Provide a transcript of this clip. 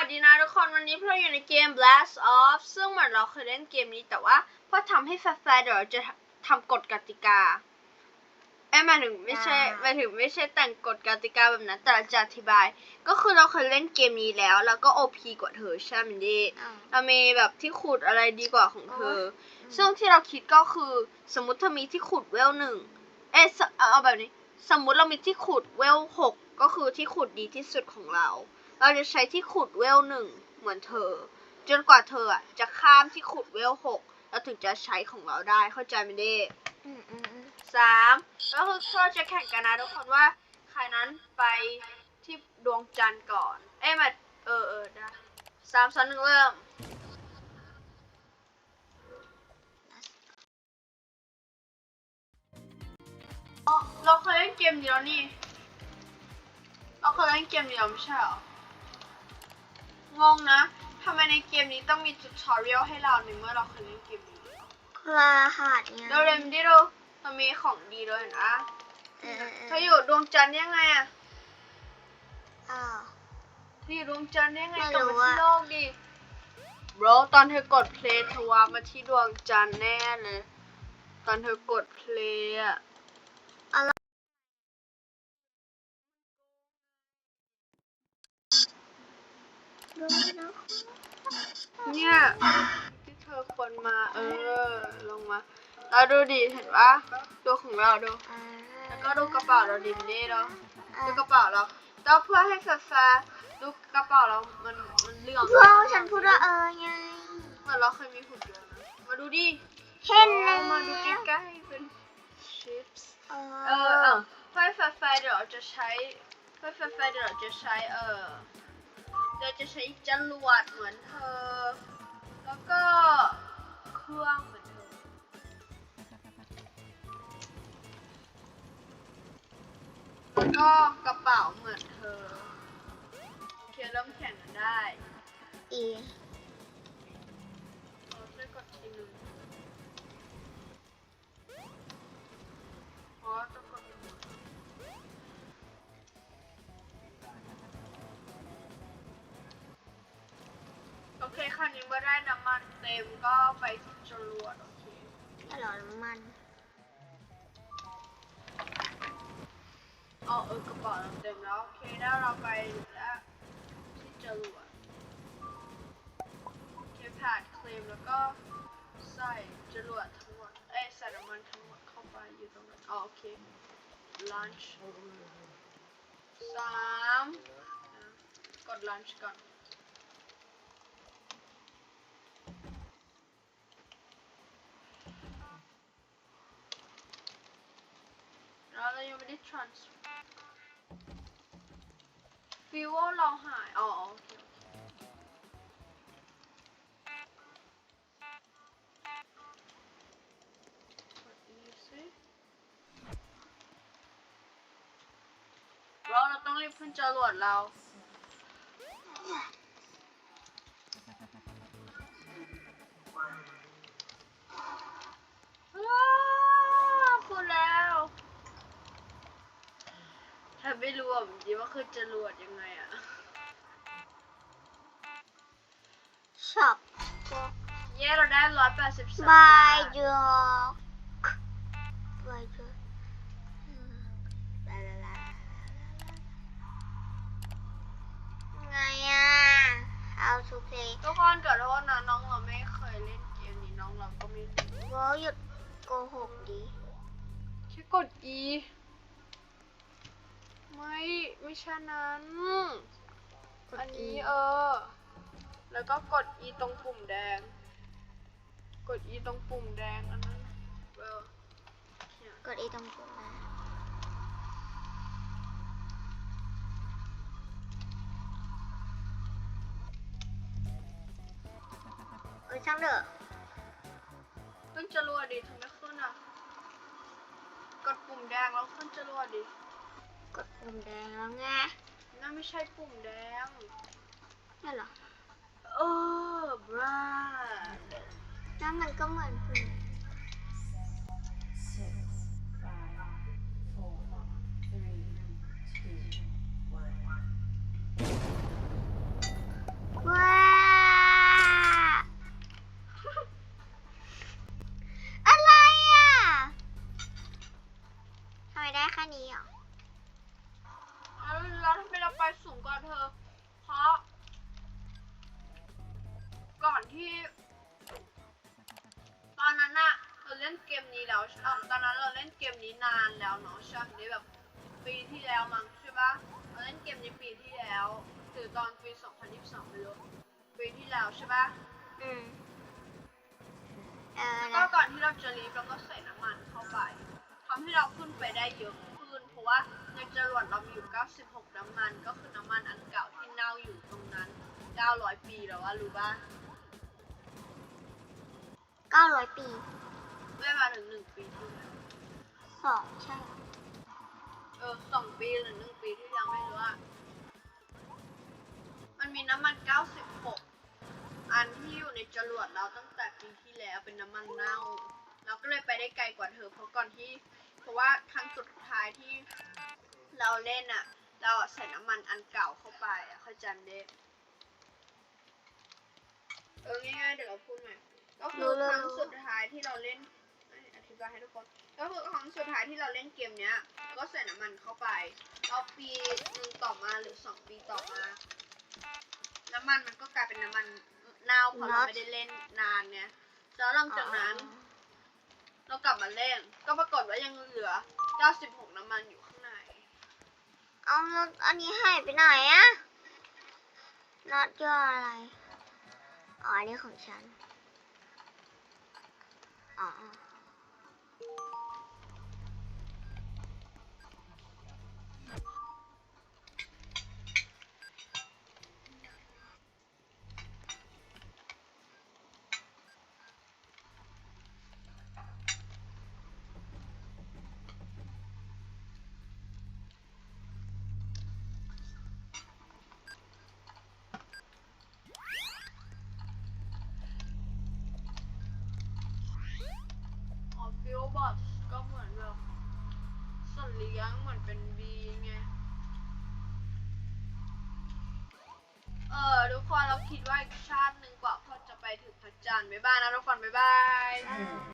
วัสดีนะทุกคนวันนี้พวกเราอยู่ในเกม Blast Off ซึ่งเหมือนเราเคยเล่นเกมนี้แต่ว่าเพื่อทำให้แฟร์ๆเดี๋ยวเราจะทำกฎกติกาเอ้ยหมายถึงไม่ใช่อ่าหมายถึงไม่ใช่แต่งกฎกติกาแบบนั้น แต่เราจะอธิบาย ก็คือเราเคยเล่นเกมนี้แล้ว แล้วก็ OP กว่าเธอใช่ไหมดิอ้าวเรามีแบบที่ขุดอะไรดีกว่าของเธอโอ้ยซึ่งที่เราคิดก็คือสมมติเธอมีที่ขุดเวลหนึ่งเอ๊ะสเอาเอาแบบนี้ สมมุติเรามีที่ขุดเวลหกก็คือที่ขุดดีที่สุดของเรา เราจะใช้ที่ขุดเวลหนึ่งเหมือนเธอ จนกว่าเธออะจะข้ามที่ขุดเวลหกเราถึงจะใช้ของเราได้เข้าใจไหมเด้อืมอืมอืมสามก็คือเราจะแข่งกันนะทุกคนว่าใครนั้นไปที่ดวงจันทร์ก่อน เอ้ยมาเออเออได้สามสองหนึ่งเริ่มอ๋อเราเคยเล่นเกมนี้แล้วนี่ เราเคยเล่นเกมนี้แล้วไม่ใช่เหรอ งงนะทำไมในเกมนี้ต้องมีทูตอเรียลให้เราในเมื่อเราเคยเล่นเกมนี้แล้วคลาหัดไงเราเรมดิเราเรามีของดีด้วยนะเออเออเธออยู่ดวงจันทร์ยังไงอะอ้าวเธออยู่ดวงจันทร์ยังไงไม่กลับรู้มาที่อะโลกดิบรตอนเธอกดเพลย์เธอวาร์ปมาที่ดวงจันทร์แน่เลย ตอนเธอกดเพลย์อะ ดูนะ เนี่ยที่เธอควรมา เออ ลงมา เราดูดิเห็นปะตัวของเราดูอ่าแล้วก็ดูกระเป๋าเราดินนี่เราดูกระเป๋าเราแล้วเพื่อให้แฟร์ๆดูกระเป๋าเรา มันมันเรื่องว้าวฉันพูดว่าเออไงเหมือนเราเคยมีหุ่นยนต์นะมาดูดิเห็นแล้วมาดูใกล้ๆเป็นชิปส์เอเออเออเพื่อให้แฟร์ๆเดี๋ยวเราจะใช้เพื่อแฟร์ๆเดี๋ยวเราจะใช้เออเดี๋ยวจะใช้จรวดเหมือนเธอ แล้วก็เครื่อง ก็กระเป๋าเหมือนเธอโอเคเริ่มแข่งกันได้อีเราช่วยกดทีนึงอ๋อต้องกดอีนึงโอเคคันนี้เมื่อได้น้ำมันเต็มก็ไปจรวดโอเค อร่อยมัน เอาเออกระเป๋าเต็มแล้ว โอเคได้เราไปแล้วที่จรวดโอเคผ่านเคลมแล้วก็ใส่จรวดทั้งหมด เอ้ยใส่น้ำมันทั้งหมดเข้าไปอยู่ตรงนั้นอ๋อโอเค lunch สามอะกด lunch ก่อนแล้วเรายังไม่ได้ transfer ฟิวเราหาย อ๋อเคโอเคกด easy เราเราต้องรีบขึ้นจรวดเรา ไม่รู้อะจริงๆว่าคือจรวดยังไงอะช็อปเย้เราได้ร้อยแปดสิบสามบายจอกบายจอกอืมลาลาลาไงอะ How to play ทุกคนขอโทษนะน้องเราไม่เคยเล่นเกมนี้น้องเราก็ไม่รู้ว้าวหยุดโกหกดิแค่กด E ไม่ไม่ใช่นั้นอันนี้เออ แล้วก็กด E ตรงปุ่มแดง กด E ตรงปุ่มแดงอันนั้นเออเนี่ยกดอีตรงปุ่มนะเออช่างเถอะขึ้นจรวดดิทำไมขึ้นอะ กดปุ่มแดงแล้วขึ้นจรวดดิ กดปุ่มแดงแล้วไงนั่นไม่ใช่ปุ่มแดงนั่นเหรอ เออบรานั่นมันก็เหมือนปุ่ม แล้วอะตอนนั้นเราเล่นเกมนี้นานแล้วเนาะใช่ไหมนี่แบบปีที่แล้วมั้งใช่ปะเราเล่นเกมนี้ปีที่แล้วหรือตอนปี 2022ไม่รู้ปีที่แล้วใช่ปะอืมเออแล้วก็ก่อนที่เราจะรีบเราก็ใส่น้ำมันเข้าไปทำให้เราขึ้นไปได้เยอะขึ้น เพราะว่าในจรวดเรามีอยู่ 96 น้ำมัน ก็คือน้ำมันอันเก่าที่เน่าอยู่ตรงนั้น 900 ปีแล้วว่ารู้ปะ เก้าร้อยปี ไม่มาถึงหนึ่งปีที่แล้วสองใช่เหรอเออสองปีหรือหนึ่งปีที่ยังไม่รู้อะมันมีน้ำมัน 96 อันที่อยู่ในจรวดเราตั้งแต่ปีที่แล้วเป็นน้ำมันเน่า เราก็เลยไปได้ไกลกว่าเธอเพราะก่อนที่ เพราะว่าครั้งสุดท้ายที่เราเล่นอะเราอะใส่น้ำมันอันเก่าเข้าไปอะเข้าใจเด้เออง่ายๆเดี๋ยวเราพูดใหม่ก็คือครั้งสุดท้ายที่เราเล่น เอ้ยอธิบายให้ทุกคน ก็คือครั้งสุดท้ายที่เราเล่นเกมเนี้ย ก็ใส่น้ำมันเข้าไปแล้วปีหนึ่งต่อมาหรือสองปีต่อมา น้ำมันมันก็กลายเป็นน้ำมันเน่าเพราะเราไม่ได้เล่นนานไงแล้วหลังจากนั้น เรากลับมาเล่น ก็ปรากฏว่ายังเหลือ 96 น้ำมันอยู่ข้างใน เอาแล้วอันนี้หายไปไหนอะน็อตย่ออะไร อ๋อ อันนี้ของฉัน อ๋อออ เลี้ยงเหมือนเป็นบีไง เออทุกคนเราคิดว่าอีกชาติหนึ่งกว่าพอจะไปถึงพระจันทร์บ๊ายบายนะทุกคนบ๊ายบาย